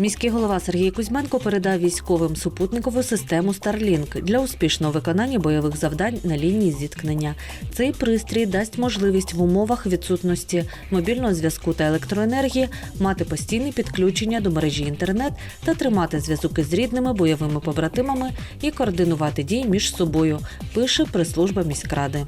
Міський голова Сергій Кузьменко передав військовим супутникову систему Starlink для успішного виконання бойових завдань на лінії зіткнення. Цей пристрій дасть можливість в умовах відсутності мобільного зв'язку та електроенергії мати постійне підключення до мережі інтернет та тримати зв'язок із рідними бойовими побратимами і координувати дії між собою. Пише прес-служба міськради.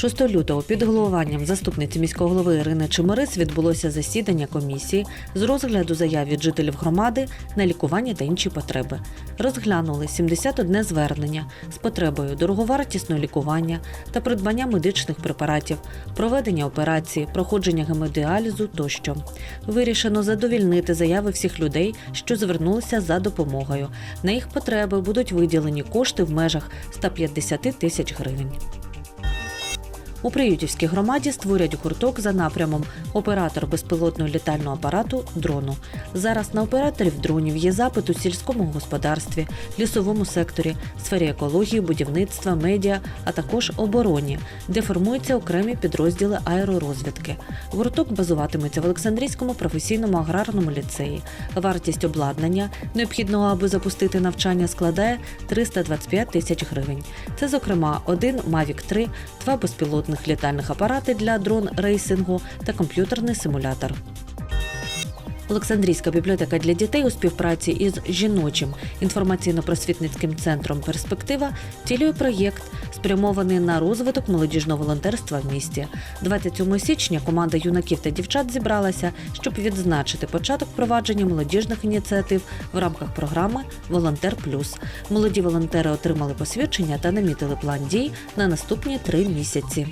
6 лютого під головуванням заступниці міського голови Ірини Чемерис відбулося засідання комісії з розгляду заяв від жителів громади на лікування та інші потреби. Розглянули 71 звернення з потребою дороговартісного лікування та придбання медичних препаратів, проведення операції, проходження гемодіалізу тощо. Вирішено задовільнити заяви всіх людей, що звернулися за допомогою. На їх потреби будуть виділені кошти в межах 150 тисяч гривень. У Приютівській громаді створять гурток за напрямом оператор безпілотного літального апарату дрону. Зараз на операторів дронів є запит у сільському господарстві, лісовому секторі, сфері екології, будівництва, медіа, а також обороні, де формуються окремі підрозділи аеророзвідки. Гурток базуватиметься в Олександрійському професійному аграрному ліцеї. Вартість обладнання, необхідного аби запустити навчання, складає 325 тисяч гривень. Це, зокрема, один Mavic 3, два безпілотних літальних апаратів для дрон рейсингу та комп'ютерний симулятор. Олександрійська бібліотека для дітей у співпраці із жіночим інформаційно-просвітницьким центром Перспектива втілює проєкт, спрямований на розвиток молодіжного волонтерства в місті. 27 січня команда юнаків та дівчат зібралася, щоб відзначити початок провадження молодіжних ініціатив в рамках програми Волонтер Плюс. Молоді волонтери отримали посвідчення та намітили план дій на наступні три місяці.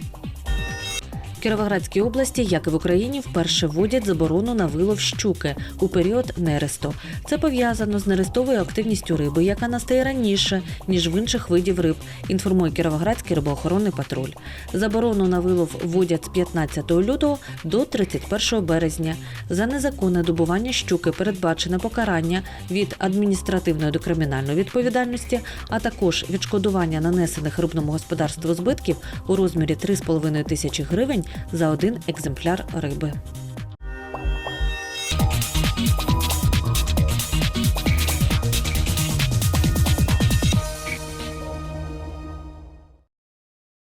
В Кіровоградській області, як і в Україні, вперше вводять заборону на вилов щуки у період нересту. Це пов'язано з нерестовою активністю риби, яка настає раніше ніж в інших видів риб. Інформує Кіровоградський рибоохоронний патруль. Заборону на вилов вводять з 15 лютого до 31 березня. За незаконне добування щуки передбачене покарання від адміністративної до кримінальної відповідальності, а також відшкодування нанесених рибному господарству збитків у розмірі 3,5 тисячі гривень за один екземпляр риби.